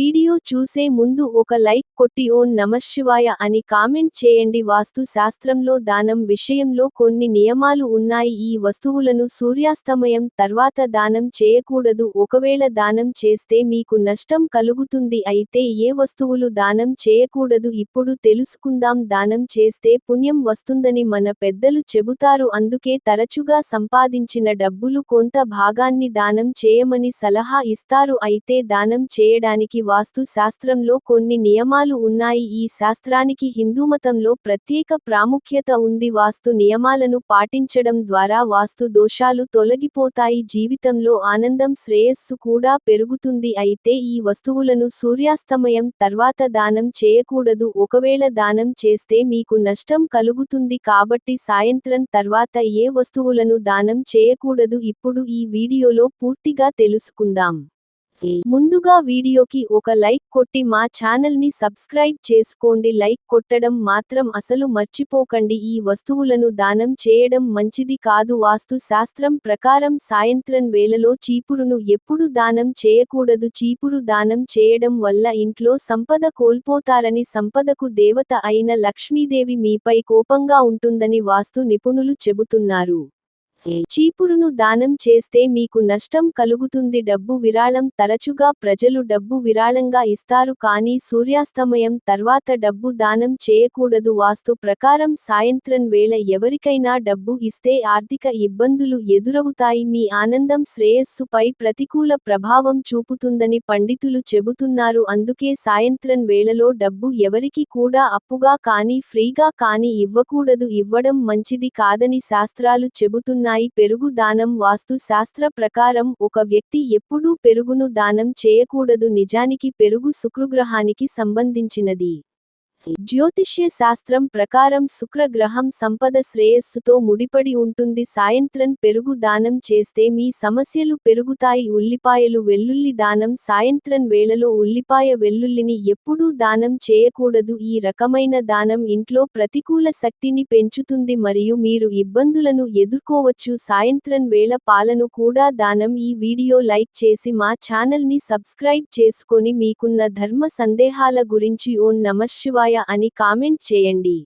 Video video చూసే ముందు ఒక లైక్ కొట్టి ఓం నమశివాయ అని కామెంట్ చేయండి. వాస్తు శాస్త్రంలో దానం విషయంలో కొన్ని నియమాలు ఉన్నాయి. ఈ వస్తువులను సూర్యాస్తమయం తర్వాత దానం చేయకూడదు. ఒకవేళ దానం చేస్తే మీకు నష్టం కలుగుతుంది. అయితే ఏ వస్తువులు దానం చేయకూడదు? ఇప్పుడు తెలుసుకుందాం. దానం చేస్తే పుణ్యం వస్తుందని మన పెద్దలు చెబుతారు. అందుకే తరచుగా సంపాదించిన డబ్బులు కొంత భాగాన్ని దానం చేయమని సలహా ఇస్తారు. అయితే దానం చేయడానికి వాస్తు శాస్త్రంలో కొన్ని నియమాలు ఉన్నాయి. ఈ శాస్త్రానికి హిందూమతంలో ప్రత్యేక ప్రాముఖ్యత ఉంది. వాస్తు నియమాలను పాటించడం ద్వారా వాస్తు దోషాలు తొలగిపోతాయి. జీవితంలో ఆనందం శ్రేయస్సు కూడా పెరుగుతుంది. అయితే ఈ వస్తువులను సూర్యాస్తమయం తర్వాత దానం చేయకూడదు. ఒకవేళ దానం చేస్తే మీకు నష్టం కలుగుతుంది. కాబట్టి సాయంత్రం తర్వాత ఏ వస్తువులను దానం చేయకూడదు. ఇప్పుడు ఈ వీడియోలో పూర్తిగా తెలుసుకుందాం. ముందుగా వీడియోకి ఒక లైక్ కొట్టి మా ఛానల్ని సబ్స్క్రైబ్ చేసుకోండి. లైక్ కొట్టడం మాత్రం అసలు మర్చిపోకండి. ఈ వస్తువులను దానం చేయడం మంచిది కాదు. వాస్తు శాస్త్రం ప్రకారం సాయంత్రం వేళలో చీపురును ఎప్పుడు దానం చేయకూడదు. చీపురు దానం చేయడం వల్ల ఇంట్లో సంపద కోల్పోతారని సంపదకు దేవత అయిన లక్ష్మీదేవి మీపై కోపంగా ఉంటుందని వాస్తు నిపుణులు చెబుతున్నారు. చీపురును దానం చేస్తే మీకు నష్టం కలుగుతుంది. డబ్బు విరాళం తరచుగా ప్రజలు డబ్బు విరాళంగా ఇస్తారు కానీ సూర్యాస్తమయం తర్వాత డబ్బు దానం చేయకూడదు. వాస్తు ప్రకారం సాయంత్రం వేళ ఎవరికైనా డబ్బు ఇస్తే ఆర్థిక ఇబ్బందులు ఎదురవుతాయి. మీ ఆనందం శ్రేయస్సుపై ప్రతికూల ప్రభావం చూపుతుందని పండితులు చెబుతున్నారు. అందుకే సాయంత్రం వేళలో డబ్బు ఎవరికి కూడా అప్పుగా కానీ ఫ్రీగా కానీ ఇవ్వకూడదు. ఇవ్వడం మంచిది కాదని శాస్త్రాలు చెబుతున్నారు ఉన్నాయి పెరుగు దానం వాస్తు శాస్త్ర ప్రకారం ఒక వ్యక్తి ఎప్పుడూ పెరుగును దానం చేయకూడదు. నిజానికి పెరుగు శుక్రగ్రహానికి సంబంధించినది. జ్యోతిష్య శాస్త్రం ప్రకారం శుక్రగ్రహం సంపద శ్రేయస్సుతో ముడిపడి ఉంటుంది. సాయంత్రం పెరుగు దానం చేస్తే మీ సమస్యలు పెరుగుతాయి. ఉల్లిపాయలు వెల్లుల్లి దానం సాయంత్రం వేళలో ఉల్లిపాయ వెల్లుల్లిని ఎప్పుడూ దానం చేయకూడదు. ఈ రకమైన దానం ఇంట్లో ప్రతికూల శక్తిని పెంచుతుంది మరియు మీరు ఇబ్బందులను ఎదుర్కోవచ్చు. సాయంత్రం వేళ పాలను కూడా దానం. ఈ వీడియో లైక్ చేసి మా ఛానల్ని సబ్స్క్రైబ్ చేసుకొని మీకున్న ధర్మ సందేహాల గురించి ఓం నమశివాయ అని కామెంట్ చేయండి.